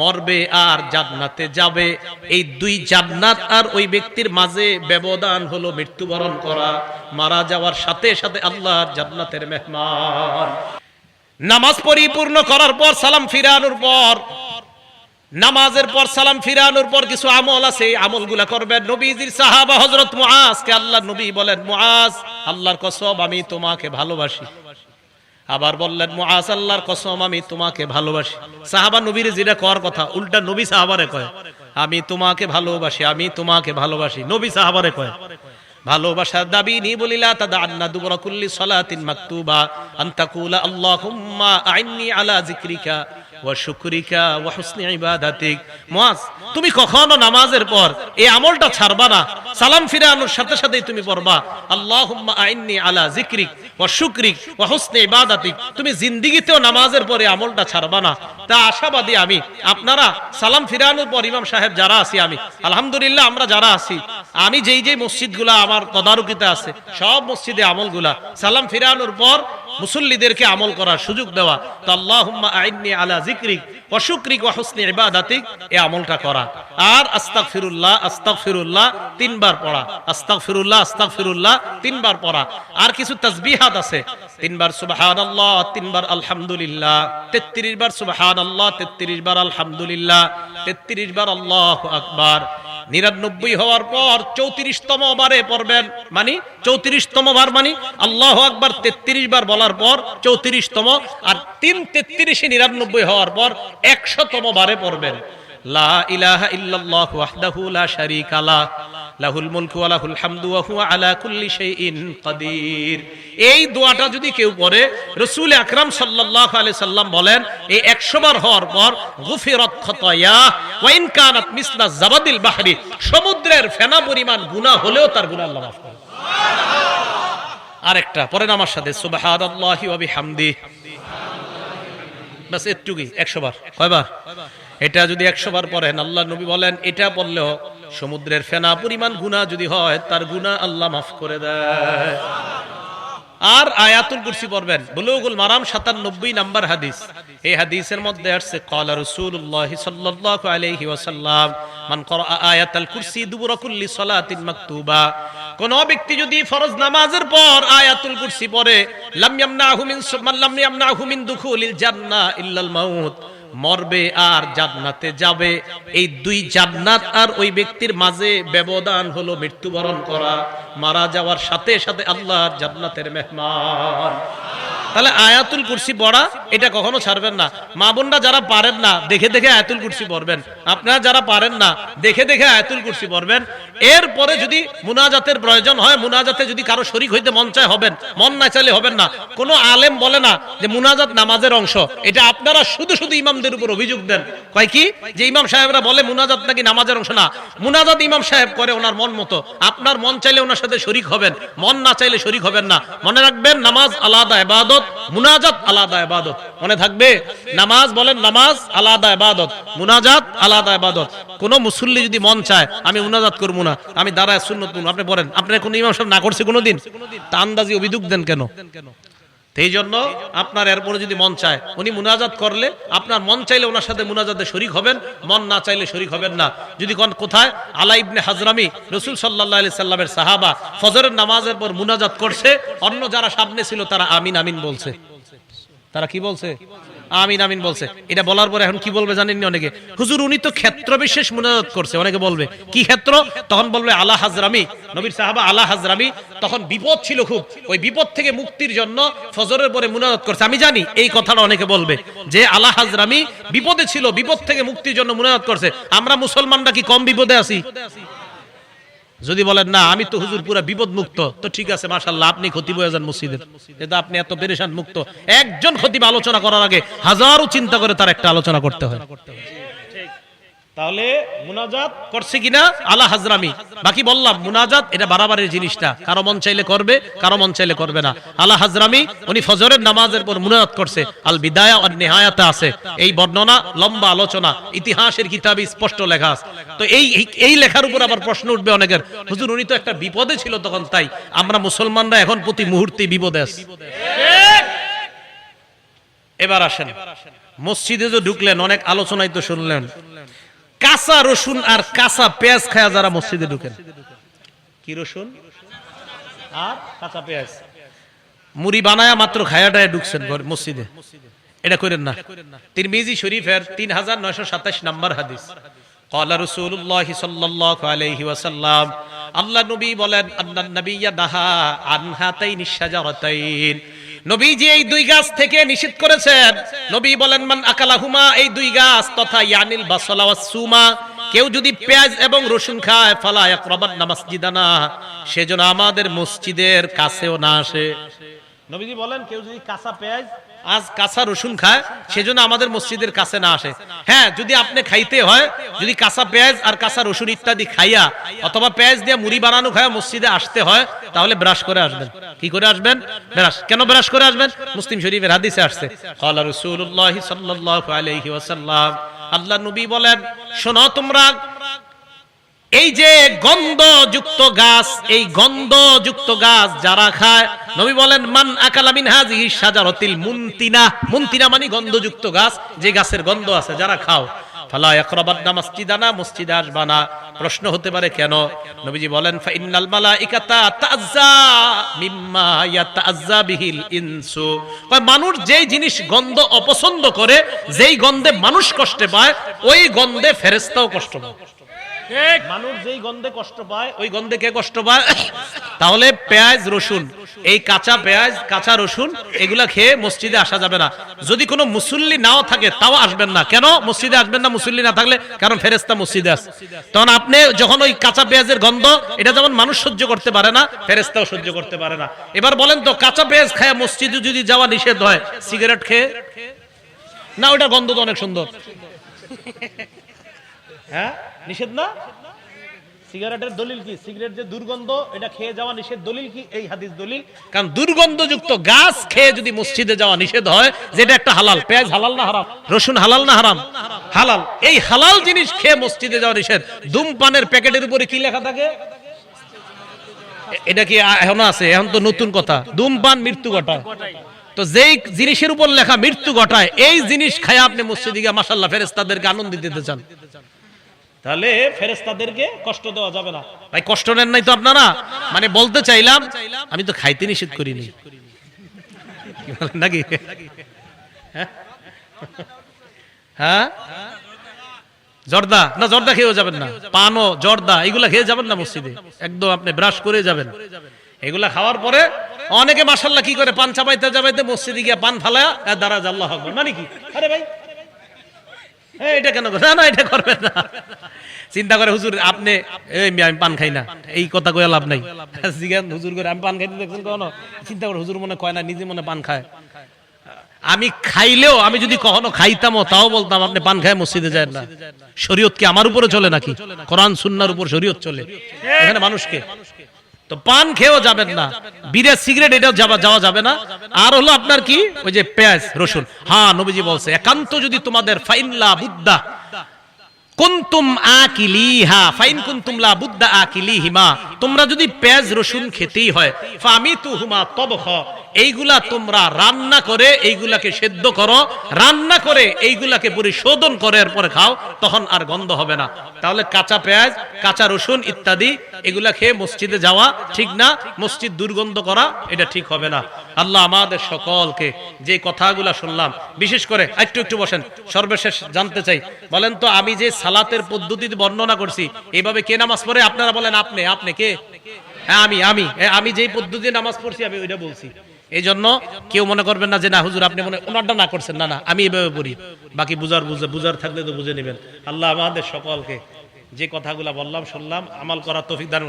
মরবে আর জান্নাতে যাবে। এই দুই জান্নাত আর ওই ব্যক্তির মাঝে ব্যবধান হলো মৃত্যুবরণ করা। মারা যাওয়ার সাথে সাথে আল্লাহর জান্নাতের মেহমান। নামাজ পরিপূর্ণ করার পর সালাম ফিরানোর পর, নামাজের পর সালাম ফিরানোর পর কিছু আমল আছে, এই আমলগুলা করবেন নবীজির সাহাবা হযরত মুআজকে আল্লাহ নবী বলেন, মুআজ, আল্লাহর কসম, আমি তোমাকে ভালোবাসি। আবার বললেন মহাসাল্লার আল্লাহর কসম, আমি তোমাকে ভালোবাসি। সাহাবা নবীর যেটা কর কথা, উল্টা নবী সাহাবারে কয়, আমি তোমাকে ভালোবাসি, আমি তোমাকে ভালোবাসি। নবী সাহাবারে কয়, ভালোবাসার দাবি নি বলিলা তুমি কখনো নামাজের পর এই আমলটা ছাড়বা না। সালাম ফিরানোর সাথে সাথেই তুমি পড়বা। আল্লাহুম্মা আইন্নি আলা যিকরিক ওয়া শুকরিক ওয়া হুসনি ইবাদাতিক। তুমি জিন্দেগিতেও নামাজের পরে আমলটা ছাড়বা না। তা আশাবাদী আমি, আপনারা সালাম ফিরানোর পর ইমাম সাহেব যারা আছি আমি, আলহামদুলিল্লাহ আমরা যারা আছি, আমি যেই যেই মসজিদগুলা আমার তদারকিতে আছে, সব মসজিদে আমলগুলা। সালাম ফিরানোর পর মুসল্লিদেরকে আমল করার সুযোগ দেওয়া। তো আল্লাহুম্মা আইন্নি আলা যিকরিক ওয়া শুকরিক ইবাদাতিক। এই আমলটা করা। আর আস্তাগফিরুল্লাহ আস্তাগফিরুল্লাহ তিনবার পড়া। আস্তাগফিরুল্লাহ আস্তাগফিরুল্লাহ তিনবার পড়া। আর কিছু তাসবিহাত আছে। তিনবার সুবহানাল্লাহ, তিনবার আলহামদুলিল্লাহ। 33 বার সুবহানাল্লাহ 33 বার আলহামদুলিল্লাহ। 33 বার আল্লাহু আকবার। নিরানব্বই হওয়ার পর চৌত্রিশতম বারে পড়বেন। মানে চৌত্রিশতম বার মানে আল্লাহ আকবার তেত্রিশ বার বলার পর চৌত্রিশতম আর তিন তেত্রিশে নিরানব্বই হওয়ার পর একশতম বারে পড়বেন। লা ইলাহা ইল্লাল্লাহু লা শারীকা লাহুল এই দোয়াটা যদি কেউ পড়ে, রাসূল আকরাম সাল্লাম বলেন, এই 100 বার হওয়ার পর সমুদ্রের ফেনা পরিমাণ গুনাহ হলেও তার গুনাহ আল্লাহ মাফ করে। আরেকটা আমার সাথে, সুবহানাল্লাহি ওয়া বিহামদি। বাস একটুকুই 100 বার। কয়বার? এটা যদি 100 বার পড়েন, আল্লাহ নবী বলেন, এটা পড়লেও সমুদ্রের ফেনা পরিমাণ গুনাহ যদি হয়, তার গুনাহ আল্লাহ মাফ করে দেয়। আর আয়াতুল কুরসি পড়বেন। বুলুগুল মারাম 97 নাম্বার হাদিস। এই হাদিসের মধ্যে আসছে, ক্বালা রাসূলুল্লাহ সাল্লাল্লাহু আলাইহি ওয়াসাল্লাম, মান করা আয়াতুল কুরসি দুবুরা কুল্লি সালাতিন মাকতুবা। কোন ব্যক্তি যদি ফরজ নামাজের পর আয়াতুল কুরসি পড়ে, লাম ইয়ামনাহু মিন মান লাম ইয়ামনাহু মিন দুখুলিল জান্নাহ ইল্লাল মাউত। মরবে আর জান্নাতে যাবে। এই দুই জান্নাত আর ওই ব্যক্তির মাঝে ব্যবধান হলো মৃত্যুবরণ করা। মারা যাওয়ার সাথে সাথে আল্লাহ জান্নাতের মেহমান। তাহলে আয়াতুল কুরসি পড়া, এটা কখনো ছাড়বেন না। মা বোনরা যারা পারেন না, দেখে দেখে আয়াতুল কুরসি পড়বেন। আপনারা যারা পারেন না, দেখে দেখে আয়াতুল কুরসি পড়বেন। এরপরে যদি মুনাজাতের প্রয়োজন হয়, মুনাজাতে যদি কারও শরিক হইতে মন চায়, হবেন। মন না চাইলে হবেন না। কোনো আলেম বলে না যে মুনাজাত নামাজের অংশ। এটা আপনারা শুধু শুধু ইমামদের উপর অভিযোগ দেন। কয় কি? যে ইমাম সাহেবরা বলে মুনাজাত নাকি নামাজের অংশ না। মুনাজাত ইমাম সাহেব করে ওনার মন মতো। আপনার মন চাইলে ওনার সাথে শরিক হবেন। মন না চাইলে শরিক হবেন না। মনে রাখবেন, নামাজ আলাদা, ইবাদত মুনাজাত আলাদা ইবাদত। মনে থাকবে? নামাজ বলেন নামাজ আলাদা ইবাদত। মুনাজাত আলাদা ইবাদত। কোন মুসল্লি যদি মন চায়, আমি মুনাজাত করব না। আমি দাঁড়ায় সুন্নত আপনি বলেন আপনি কোন ইমাম সাহেব না করছে কোনোদিন? তা আন্দাজি অভিযোগ দেন কেন? এই জন্য আপনার এরপরে যদি মন চায়, উনি মুনাজাত করলে আপনার মন চাইলে ওনার সাথে মুনাজাতে শরিক হবেন, মন না চাইলে শরিক হবেন না। যদি কোন কোথায় আলা ইবনে হাজরামি, রসুল সাল্লাহ আলি সাল্লামের সাহাবা ফজরের নামাজের পর মুনাজাত করছে, অন্য যারা সামনে ছিল তারা আমিন আমিন বলছে। তারা কি বলছে? আমিন আমিন বলছে। এটা বলার পরে এখন কি বলবে জানেননি অনেকে? হুজুর, উনি তো ক্ষেত্র বিশেষ মুনাজাত করছে। অনেকে বলবে, কি ক্ষেত্র? তখন বলবে, আলা হাজরামি। নবীর সাহাবা, আলা হাজরামি। তখন বিপদ ছিল খুব। ওই বিপদ থেকে মুক্তির জন্য ফজরের পরে মুনাজাত করছে। আমি জানি এই কথাটা অনেকে বলবে, যে আলা হাজরামি বিপদে ছিল, বিপদ থেকে মুক্তির জন্য মুনাজাত করছে। আমরা মুসলমানরা কি কম বিপদে আছি? যদি বলেন, না, আমি তো হুজুর পুরা বিপদ মুক্ত তো ঠিক আছে মাশাল্লাহ আপনি ক্ষতি হয়ে যান মসজিদের। এটা আপনি এত পেরেশান মুক্ত একজন খতিব আলোচনা করার আগে হাজারো চিন্তা করে তার একটা আলোচনা করতে হয়। তাহলে মুনাজাত করছে কিনা? আলা হাজরামি। বাকি বললাম, মুনাজাত এটা বাড়াবাড়ির জিনিসটা। কারও মন চাইলে করবে, কারও মন চাইলে করবে না। আলা হাজরামি, উনি ফজরের নামাজের পর মুনাজাত করছে। আল বিদায়া আর নেহায়াতে আছে। এই বর্ণনা লম্বা আলোচনা। ইতিহাসের কিতাবে স্পষ্ট লেখা আছে। তো এই, এই- লেখার উপর আবার প্রশ্ন উঠবে অনেকের। হুজুর, উনি তো একটা বিপদে ছিল তখন, তাই আমরা মুসলমানরা এখন প্রতি মুহূর্তে বিপদে এবার আসেন। মসজিদে যে ঢুকলেন, অনেক আলোচনায় তো শুনলেন। কাঁচা রসুন আর কাঁচা পেঁয়াজ খায়া যারা মসজিদে ঢুকেন কি রসুন আর কাঁচা পেঁয়াজ মুড়ি বানায়া মাত্র খায়াটায় ঢুকছেন ঘর মসজিদে এটা করেন না তিরমিজি শরীফের তিন হাজার নয়শো সাতাশ নাম্বার হাদিস قال رسول الله صلى الله عليه وسلم আল্লাহ নবী বলেন আন্নান নবিয়্যা নাহা আন হাতাইনি শাজারাতাইন নবীজি এই দুই গাছ থেকে নিষেধ করেছেন। নবী বলেন, মান আকালাহুমা এই দুই গাছ, তথা ইয়ানিল বাসলা ওয়াস সুমা। কেউ যদি পেঁয়াজ এবং রসুন খায়, ফালা ইয়াকরাবান নামাসজিদানা সেজন্য আমাদের মসজিদের কাছেও না আসে। নবীজি বলেন, কেউ যদি কাঁচা পেঁয়াজ আজ কাঁচা রসুন খায়, সেজন্য আমাদের মসজিদের কাছে না আসে। হ্যাঁ যদি আপনি খাইতে হয়, যদি কাঁচা পেঁয়াজ আর কাঁচা রসুন ইত্যাদি খাইয়া, অথবা পেঁয়াজ দিয়ে মুড়ি বানানো খায় মসজিদে আসতে হয়, তাহলে ব্রাশ করে আসবেন। কি করে আসবেন? ব্রাশ। কেন ব্রাশ করে আসবেন? মুসলিম শরীফের হাদিসে আসছে। ক্বালা রাসূলুল্লাহ সাল্লাল্লাহু আলাইহি ওয়াসাল্লাম, আল্লাহ নবী বলেন, শোনো তোমরা এই যে গন্ধযুক্ত গাছ, এই গন্ধযুক্ত গাছ যারা খায়, নবী বলেন, মান আকালা মিন হাজিহি শাজারাতিল মুন্তিনা। মুনতিনা মানে গন্ধযুক্ত গাছ, যে গাছের গন্ধ আছে, যারা খাও। প্রশ্ন হতে পারে, কেন? নবীজি বলেন ইনসু। মানুষ যেই জিনিস গন্ধ অপছন্দ করে, যেই গন্ধে মানুষ কষ্ট পায়, ওই গন্ধে ফেরেশতাও কষ্ট পায়। মানুষ যেই গন্ধে কষ্ট পায় ওই গন্ধে কে কষ্ট পায়? তাহলে পেঁয়াজ রসুন। এই কাঁচা পেঁয়াজ কাঁচা রসুন এগুলা খেয়ে মসজিদে আসা যাবে না। যদি কোনো মুসল্লি নাও থাকে তাও আসবেন না। কেন? মসজিদে আসবেন না মুসল্লি না থাকলে? কারণ ফেরেস্তা মসজিদে আছে। তখন আপনি যখন ওই কাঁচা পেঁয়াজের গন্ধ এটা যেমন মানুষ সহ্য করতে পারে না ফেরেস্তাও সহ্য করতে পারে না। এবার বলেন তো কাঁচা পেঁয়াজ খায় মসজিদে যদি যাওয়া নিষেধ হয় সিগারেট খেয়ে? না ওটা গন্ধ তো অনেক সুন্দর। হ্যাঁ? নিষেধ না? সিগারেটের দলিল কি? সিগারেট যে দুর্গন্ধ, এটা খেয়ে যাওয়া নিষেধ দলিল কি? এই হাদিস দলিল। কারণ দুর্গন্ধযুক্ত গাছ খেয়ে যদি মসজিদে যাওয়া নিষেধ হয়, যেটা একটা হালাল। পেঁয়াজ হালাল না হারাম? রসুন হালাল না হারাম? হালাল। এই হালাল জিনিস খেয়ে মসজিদে যাওয়া নিষেধ। ধূমপানের প্যাকেটের উপরে কি লেখা থাকে? এটা কি এখনও আছে? এখন তো নতুন কথা। ধূমপান মৃত্যু ঘটায়। তো যেই জিনিসের উপর লেখা মৃত্যু ঘটায়, এই জিনিস খায় আপনি মসজিদে গিয়ে মাসাল্লাহ ফেরেস্তাদেরকে আনন্দ দিতে চান। তাহলে ফেরেস্তাদেরকে কষ্ট দেওয়া যাবে না। ভাই, কষ্ট নেন নাই তো আপনারা? মানে বলতে চাইলাম, আমি তো খাইতে নিষেধ করিনি। নাকি? হ্যাঁ? হ্যাঁ? জর্দা? না, জর্দা খেয়েও যাবেন না। পানও, জর্দা, এগুলা খেয়ে যাবেন না মসজিদে। একদম আপনি ব্রাশ করে যাবেন। এগুলা খাওয়ার পরে অনেকে মাসাল্লাহ কি করে? পান চাপাইতে চাপাইতে মসজিদে গিয়ে পান ফালায়া দাঁড়া আল্লাহ মানে কি? আরে ভাই এটা কেন না না, এটা করবেন না। চিন্তা করে, হুজুর, আপনি, এই, আমি পান খাই না। এই কথা কয়ে লাভ নাই। জিজ্ঞান হুজুর করে আমি পান খাইতে দেখছেন কখনো? চিন্তা করে, হুজুর মনে কয় না, নিজে মনে পান খায়। আমি খাইলেও, আমি যদি কখনো খাইতামও, তাও বলতাম, আপনি পান খায় মসজিদে যায় না। শরীয়ত কি আমার উপরে চলে নাকি? কোরআন, সুন্নার উপর শরীয়ত চলে? এখানে মানুষকে তো পান খেয়েও যাবেন না। বিড়ে সিগারেট এটাও যাওয়া যাওয়া যাবে না। আর হলো আপনার কি? ওই যে পেঁয়াজ রসুন। হ্যাঁ নবীজি বলছে একান্ত যদি তোমাদের ফাইনলা বুদ্ধা কুনতুম আকিলিহা ফাইন কুনতুম লা বুদ্ধা আকিলিহিমা। তোমরা যদি পেঁয়াজ, রসুন খেতেই হয়, ফামিতুহুমা তবখ, এইগুলা তোমরা রান্না করে, এইগুলাকে সেদ্ধ করো, রান্না করে, এইগুলাকে পরিশোধন করে, এরপরে খাও, তখন আর গন্ধ হবে না। তাহলে কাঁচা পেঁয়াজ, কাঁচা রসুন ইত্যাদি, এগুলা খেয়ে মসজিদে যাওয়া ঠিক না? মসজিদ দুর্গন্ধ করা, এটা ঠিক হবে না। আল্লাহ আমাদের সকলকে যে কথাগুলা শুনলাম, বিশেষ করে, একটু একটু বসেন, সর্বশেষ জানতে চাই। বলেন তো, আমি যে সালাতের পদ্ধতিতে বর্ণনা করছি এইভাবে কে নামাজ পড়ে? আপনারা বলেন, আপনি আপনি কে? হ্যাঁ আমি আমি। আমি যেই পদ্ধতি নামাজ পড়ছি, আমি ওইটা বলছি। এই জন্য কেউ মনে করবেন না যে, না, হুজুর, আপনি মনে ওনারটা না করছেন। না না, আমি এভাবে পড়ি। বাকি বুঝার, বুঝে, বুঝার থাকলে তো বুঝে নেবেন। আল্লাহ আমাদের সকলকে যে কথাগুলা বললাম, শুনলাম, আমাল করার তৌফিক দান